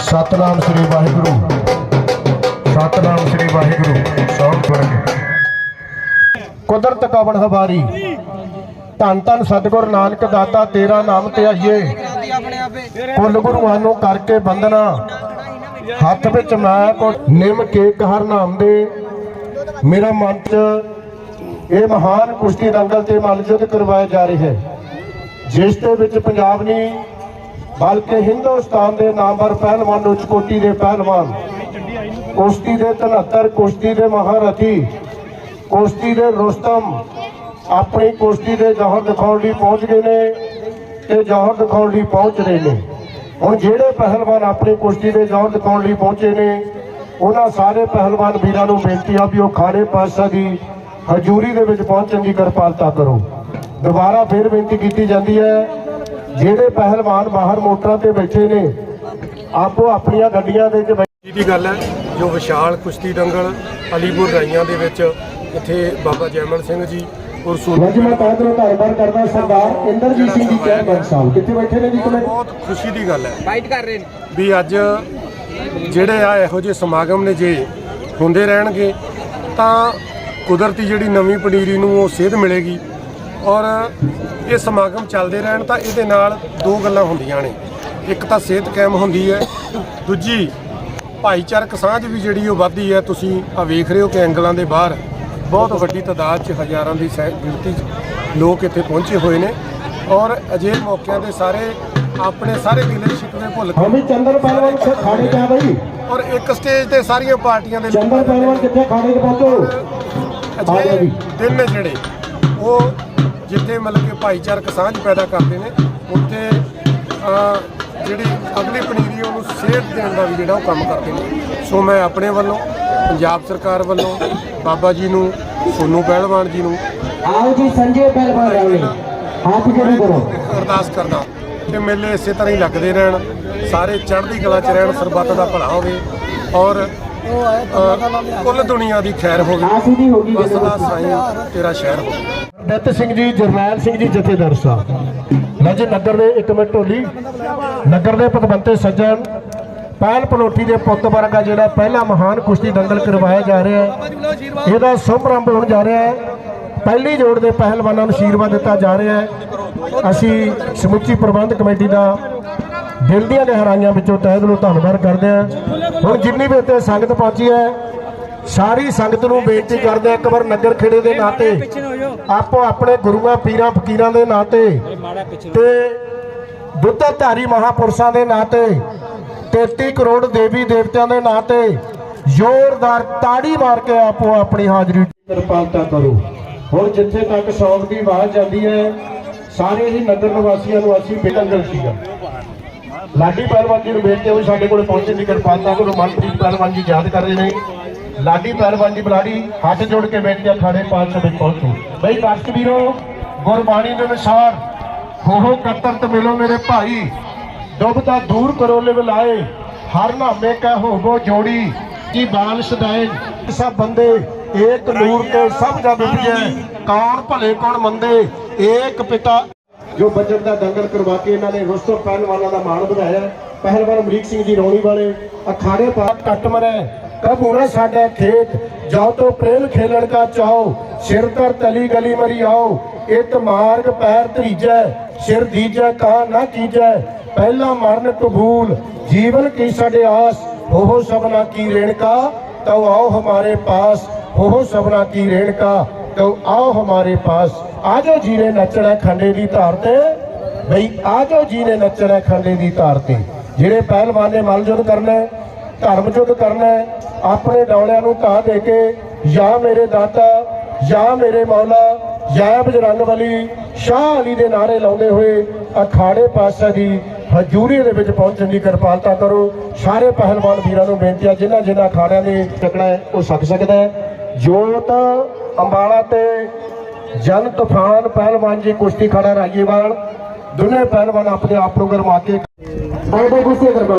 ਸਤਨਾਮ ਸ੍ਰੀ ਵਾਹਿਗੁਰੂ। ਸਤਨਾਮ ਸ੍ਰੀ ਵਾਹਿਗੁਰੂ। ਸੌਣ ਕਰਕੇ ਕੁਦਰਤ ਕਵਣ ਹਵਾਰੀ ਧੰਨ ਧੰਨ ਸਤਿਗੁਰ ਨਾਨਕ ਦਾਤਾ, ਤੇਰਾ ਨਾਮ ਧਿਆਈਏ ਕੁੱਲ ਗੁਰੂਆਂ ਨੂੰ ਕਰਕੇ ਬੰਦਨਾ ਹੱਥ ਵਿੱਚ ਮੈਂ ਕੋ ਨਿਮ ਕੇਕ ਹਰ ਨਾਮ ਦੇ। ਮੇਰਾ ਮਨ ਚ ਇਹ ਮਹਾਨ ਕੁਸ਼ਤੀ ਰੰਗਲ ਤੇ ਮਲਜੁਦ ਕਰਵਾਇਆ ਜਾ ਰਿਹਾ। ਹੈ ਜਿਸ ਦੇ ਵਿੱਚ ਪੰਜਾਬ ਨਹੀਂ ਬਲਕਿ ਹਿੰਦੁਸਤਾਨ ਦੇ ਨਾਮਵਰ ਪਹਿਲਵਾਨ ਉੱਚ ਕੋਟੀ ਦੇ ਪਹਿਲਵਾਨ, ਕੁਸ਼ਤੀ ਦੇ 73 ਕੁਸ਼ਤੀ ਦੇ ਮਹਾਰਥੀ, ਕੁਸ਼ਤੀ ਦੇ ਰੁਸਤਮ ਆਪਣੀ ਕੁਸ਼ਤੀ ਦੇ ਜੋਹਰ ਦਿਖਾਉਣ ਲਈ ਪਹੁੰਚ ਗਏ ਨੇ ਤੇ ਜੋਹਰ ਦਿਖਾਉਣ ਲਈ ਪਹੁੰਚ ਰਹੇ ਨੇ। ਹੁਣ ਜਿਹੜੇ ਪਹਿਲਵਾਨ ਆਪਣੀ ਕੁਸ਼ਤੀ ਦੇ ਜੋਹਰ ਦਿਖਾਉਣ ਲਈ ਪਹੁੰਚੇ ਨੇ, ਉਹਨਾਂ ਸਾਰੇ ਪਹਿਲਵਾਨ ਵੀਰਾਂ ਨੂੰ ਬੇਨਤੀ ਆ ਵੀ ਉਹ ਖਾੜੇ ਪਾਤਸ਼ਾਹ ਦੀ ਹਜ਼ੂਰੀ ਦੇ ਵਿੱਚ ਪਹੁੰਚਣ ਦੀ ਕਿਰਪਾਲਤਾ ਕਰੋ। ਦੁਬਾਰਾ ਫਿਰ ਬੇਨਤੀ ਕੀਤੀ ਜਾਂਦੀ ਹੈ ਜਿਹੜੇ ਪਹਿਲਵਾਨ ਬਾਹਰ ਮੋਟਰਾਂ ਤੇ ਬੈਠੇ ਨੇ ਆਪੋ ਆਪਣੀਆਂ ਗੱਡੀਆਂ ਦੇ ਵਿੱਚ ਜੀ ਦੀ ਗੱਲ ਹੈ ਜੋ ਵਿਸ਼ਾਲ ਕੁਸ਼ਤੀ ਦੰਗਲ ਅਲੀਪੁਰ ਰਾਈਆਂ ਦੇ ਵਿੱਚ ਇੱਥੇ ਬਾਬਾ ਜੈਮਲ ਸਿੰਘ ਜੀ ਔਰ ਸੋਨੂ ਅੱਜ ਮੈਂ ਤਾਂ ਨੂੰ ਧੰਨਵਾਦ ਕਰਦਾ ਸਰਦਾਰ ਇੰਦਰਜੀਤ ਸਿੰਘ ਜੀ ਚੇਅਰਮੈਨ ਸਾਹਿਬ। ਕਿੱਥੇ ਬੈਠੇ ਨੇ ਜੀ ਕਮੇਟੀ ਬਹੁਤ ਖੁਸ਼ੀ ਦੀ ਗੱਲ ਹੈ ਫਾਈਟ ਕਰ ਰਹੇ ਨੇ। ਵੀ ਅੱਜ ਜਿਹੜੇ ਆ ਇਹੋ ਜਿਹੇ ਸਮਾਗਮ ਨੇ ਜੇ ਹੁੰਦੇ ਰਹਿਣਗੇ ਤਾਂ ਕੁਦਰਤੀ ਜਿਹੜੀ ਨਵੀਂ ਪਨੀਰੀ ਨੂੰ ਉਹ ਸੇਧ ਮਿਲੇਗੀ। ਔਰ ਇਹ ਸਮਾਗਮ ਚੱਲਦੇ ਰਹਿਣ ਤਾਂ ਇਹਦੇ ਨਾਲ ਦੋ ਗੱਲਾਂ ਹੁੰਦੀਆਂ ਨੇ। ਇੱਕ ਤਾਂ ਸਿਹਤ ਕਾਇਮ ਹੁੰਦੀ ਹੈ ਦੂਜੀ ਭਾਈਚਾਰਕ ਸਾਂਝ ਵੀ ਜਿਹੜੀ ਉਹ ਵੱਧਦੀ ਹੈ। ਤੁਸੀਂ ਆ ਵੇਖ ਰਹੇ ਹੋ ਕਿ ਐਂਗਲਾਂ ਦੇ ਬਾਹਰ ਬਹੁਤ ਵੱਡੀ ਤਾਦਾਦ 'ਚ ਹਜ਼ਾਰਾਂ ਦੀ ਗਿਣਤੀ 'ਚ ਲੋਕ ਇੱਥੇ ਪਹੁੰਚੇ ਹੋਏ ਨੇ। ਔਰ ਅਜਿਹੇ ਮੌਕਿਆਂ ਦੇ ਸਾਰੇ ਆਪਣੇ ਸਾਰੇ ਗਿਲੇ ਸ਼ਿਕਵੇ ਭੁੱਲ ਕੇ ਹਮੀ ਚੰਦਰ ਪਹਿਲਵਾਨ ਖਾਣੇ ਜਾ ਬਈ? ਔਰ ਇੱਕ ਸਟੇਜ ਤੇ ਸਾਰੀਆਂ ਪਾਰਟੀਆਂ ਦੇ ਚੰਦਰ ਪਹਿਲਵਾਨ ਕਿੱਥੇ? ਖਾਣੇ 'ਚ ਪਹੁੰਚੋ। ਅਜਿਹੇ ਦਿਨ ਨੇ ਜਿਹੜੇ ਉਹ ਜਿੱਥੇ ਮਤਲਬ ਕਿ ਭਾਈਚਾਰਕ ਸਾਂਝ ਪੈਦਾ ਕਰਦੇ ਨੇ ਉੱਥੇ ਜਿਹੜੀ ਅਗਲੀ ਪਨੀਰੀ ਉਹਨੂੰ ਸੇਧ ਦੇਣ ਦਾ ਵੀ ਜਿਹੜਾ ਉਹ ਕੰਮ ਕਰਦੇ ਨੇ। ਸੋ ਮੈਂ ਆਪਣੇ ਵੱਲੋਂ ਪੰਜਾਬ ਸਰਕਾਰ ਵੱਲੋਂ ਬਾਬਾ ਜੀ ਨੂੰ ਸੋਨੂ ਪਹਿਲਵਾਨ ਜੀ ਨੂੰ ਆਓ ਜੀ ਸੰਜੇ ਪਹਿਲਵਾਨ ਆਓ ਹੱਥ ਜੋੜੀ ਕਰੋ। ਅਰਦਾਸ ਕਰਦਾ ਕਿ ਮੇਲੇ ਇਸੇ ਤਰ੍ਹਾਂ ਹੀ ਲੱਗਦੇ ਰਹਿਣ ਸਾਰੇ ਚੜ੍ਹਦੀ ਕਲਾ 'ਚ ਰਹਿਣ ਸਰਬੱਤ ਦਾ ਭਲਾ ਹੋਵੇ ਔਰ ਕੁੱਲ ਦੁਨੀਆ ਦੀ ਖੈਰ ਦੀ ਹੋਗੀ ਮਸਲਾ ਸਾਈਂ ਤੇਰਾ ਸ਼ਹਿਰ ਹੋਵੇ ਦਿੱਤ ਸਿੰਘ ਜੀ ਜਰਨੈਲ ਸਿੰਘ ਜੀ ਜਥੇਦਾਰ ਸਾਹਿਬ। ਲਜ ਨਗਰ ਦੇ ਇੱਕ ਮਿੰਟ ਢੋਲੀ। ਨਗਰ ਦੇ ਪਤਵੰਤੇ ਸੱਜਣ ਪਹਿਲ ਪਲੋਠੀ ਦੇ ਪੁੱਤ ਵਰਗਾ ਜਿਹੜਾ ਪਹਿਲਾ ਮਹਾਨ ਕੁਸ਼ਤੀ ਦੰਗਲ ਕਰਵਾਇਆ ਜਾ ਰਿਹਾ ਹੈ। ਇਹਦਾ ਸ਼ੁਭ ਆਰੰਭ ਹੋਣ ਜਾ ਰਿਹਾ ਹੈ। ਪਹਿਲੀ ਜੋੜ ਦੇ ਪਹਿਲਵਾਨਾਂ ਨੂੰ ਆਸ਼ੀਰਵਾਦ ਦਿੱਤਾ ਜਾ ਰਿਹਾ ਹੈ। ਅਸੀਂ ਸਮੁੱਚੀ ਪ੍ਰਬੰਧ ਕਮੇਟੀ ਦਾ ਦਿਲ ਦੀਆਂ ਗਹਿਰਾਈਆਂ ਵਿੱਚੋਂ ਤਹਿ ਦਿਲੋਂ ਧੰਨਵਾਦ ਕਰਦੇ ਹਾਂ। ਹੁਣ ਜਿੰਨੀ ਵੀ ਇੱਥੇ ਸੰਗਤ ਪਹੁੰਚੀ ਹੈ, ਸਾਰੀ ਸੰਗਤ ਨੂੰ ਬੇਨਤੀ ਕਰਦੇ ਹਾਂ, ਇੱਕ ਵਾਰ ਨਗਰ ਖੇੜੇ ਦੇ ਨਾਤੇ ਆਪੋ ਆਪਣੇ ਗੁਰੂਆਂ, ਪੀਰਾਂ, ਫਕੀਰਾਂ ਦੇ ਨਾਤੇ ਤੇ ਦੁੱਧਧਾਰੀ ਮਹਾਪੁਰਸ਼ਾਂ ਦੇ ਨਾਤੇ 33 ਕਰੋੜ ਦੇਵੀ ਦੇਵਤਿਆਂ ਦੇ ਨਾਤੇ ਜ਼ੋਰਦਾਰ ਤਾੜੀ ਮਾਰ ਕੇ ਆਪੋ ਆਪਣੀ ਹਾਜ਼ਰੀ ਕਿਰਪਾਲਤਾ ਕਰੋ। ਹੁਣ ਜਿੱਥੇ ਤੱਕ ਸੌਂਗ ਦੀ ਆਵਾਜ਼ ਜਾਂਦੀ ਹੈ, ਸਾਰੇ ਹੀ ਨਗਰ ਨਿਵਾਸੀਆਂ ਨੂੰ ਅਸੀਂ ਬੇਟੰਗਲ ਸੀਗਾ ਲਾਡੀ ਪਹਿਲਵਾਨ ਜੀ ਨੂੰ ਬੇਨਤੀ ਹੋਈ ਸਾਡੇ ਕੋਲ ਪਹੁੰਚਣ ਦੀ ਕਿਰਪਾਲਤਾ ਕਰੋ ਮਨਪ੍ਰੀਤ ਪਹਿਲਵਾਨ ਜੀ ਯਾਦ ਕਰ ਰਹੇ ਨੇ। ਲਾਡੀ ਪਹਿਲਵਾਨ ਜੀ ਬਲਾੜੀ ਹੱਥ ਜੋੜ ਕੇ ਬੇਨਤੀ ਆ ਪਾਤਸ਼ਾਹ ਵਿੱਚ ਪਹੁੰਚੋ। ਬਈ ਦਰਸ਼ਕ ਵੀਰੋ ਗੁਰਬਾਣੀ ਦੇ ਅਨੁਸਾਰ ਹੋਹੋ ਕਤਰਤ ਮਿਲੋ ਮੇਰੇ ਭਾਈ। ਡੁੱਬਦਾ ਦੂਰ ਕਰੋ ਲਿਵ ਲਾਏ ਹਰ ਨਾਮੇ ਕੈ ਹੋਵੋ ਜੋੜੀ। ਕੀ ਬਾਲ ਸਦਾਏ ਸਭ ਬੰਦੇ, ਏਕ ਨੂਰ ਕੇ ਸਭ ਜਗ ਉਪਜੈ ਕੌਣ ਭਲੇ ਕੌਣ ਮੰਦੇ, ਏਕ ਪਿਤਾ ਜੋ ਬੱਜਟ ਦਾ ਦੰਗਲ ਕਰਵਾ ਕੇ ਇਹਨਾਂ ਨੇ ਰੁਸਤਮ ਪਹਿਲਵਾਨਾਂ ਦਾ ਮਾਣ ਵਧਾਇਆ। ਪਹਿਲਵਾਨ ਅਮਰੀਕ ਸਿੰਘ ਜੀ ਰੌਣੀ ਵਾਲੇ ਅਖਾੜੇ ਪਾ ਕੱਟ ਮਰੈ। ਕਬੂਰਾ ਸਾਡਾ ਖੇਤ, ਜਾਓ ਤੋ ਪ੍ਰੇਮ ਖੇਲਣ ਕਾ ਚਾਓ ਸਿਰ ਤਰ ਤਲੀ ਗਲੀ ਮਰੀ ਆਓ। ਇਤ ਮਾਰਗ ਪੈਰ ਧੀਜੈ, ਸਿਰ ਦੀਜੈ ਕਾ ਨਾ ਕੀਜੈ। ਪਹਿਲਾ ਮਰਨ ਕਬੂਲ ਜੀਵਨ ਕੀ ਸਾਡੇ ਆਸ। ਉਹ ਸਭਨਾ ਕੀ ਰੇਣਕਾ, ਤਉ ਆਓ ਹਮਾਰੇ ਪਾਸ। ਉਹ ਸਭਨਾ ਕੀ ਰੇਣਕਾ ਤਉ ਆਓ ਹਮਾਰੇ ਪਾਸ। ਆਜੋ ਜੀ ਨੇ ਨੱਚਣਾ ਖੰਡੇ ਦੀ ਬਈ ਆਜੋ ਜੀ ਨੇ ਨੱਚਣਾ ਖੰਡੇ ਦੀ ਧਾਰ ਤੇ। ਜਿਹੜੇ ਪਹਿਲਵਾਨ ਨੇ ਕਰਨਾ ਧਰਮ ਜੁੱਧ ਕਰਨਾ ਆਪਣੇ ਡੌਲਿਆਂ ਨੂੰ ਧਾ ਦੇ ਕੇ ਜਾਂ ਮੇਰੇ ਦਾਤਾ ਜਾਂ ਮੇਰੇ ਮੌਲਾ ਜਾਂ ਬਜਰੰਗ ਬਲੀ, ਸ਼ਾਹ ਅਲੀ ਦੇ ਨਾਰੇ ਲਾਉਂਦੇ ਹੋਏ ਅਖਾੜੇ ਪਾਤਸ਼ਾਹ ਦੀ ਹਜ਼ੂਰੀ ਦੇ ਵਿੱਚ ਪਹੁੰਚਣ ਦੀ ਕਿਰਪਾਲਤਾ ਕਰੋ। ਸਾਰੇ ਪਹਿਲਵਾਨ ਵੀਰਾਂ ਨੂੰ ਬੇਨਤੀ ਹੈ ਜਿਨ੍ਹਾਂ ਜਿਨ੍ਹਾਂ ਅਖਾੜਿਆਂ ਦੇ ਚੱਕਣਾ ਹੈ, ਉਹ ਸਕ ਸਕਦਾ ਹੈ। ਤਾਂ ਅੰਬਾਲਾ ਤੇ ਜਨ ਤੂਫਾਨ ਪਹਿਲਵਾਨ ਜੀ ਕੁਸ਼ਤੀ ਖੜਾ ਰਾਜੀਵਾਲ। ਦੋਨੇ ਪਹਿਲਵਾਨ ਆਪਣੇ ਆਪ ਨੂੰ ਗਰਮਾ ਕੇ ਬੜੇ ਗੁੱਸੇ ਕਰਵਾ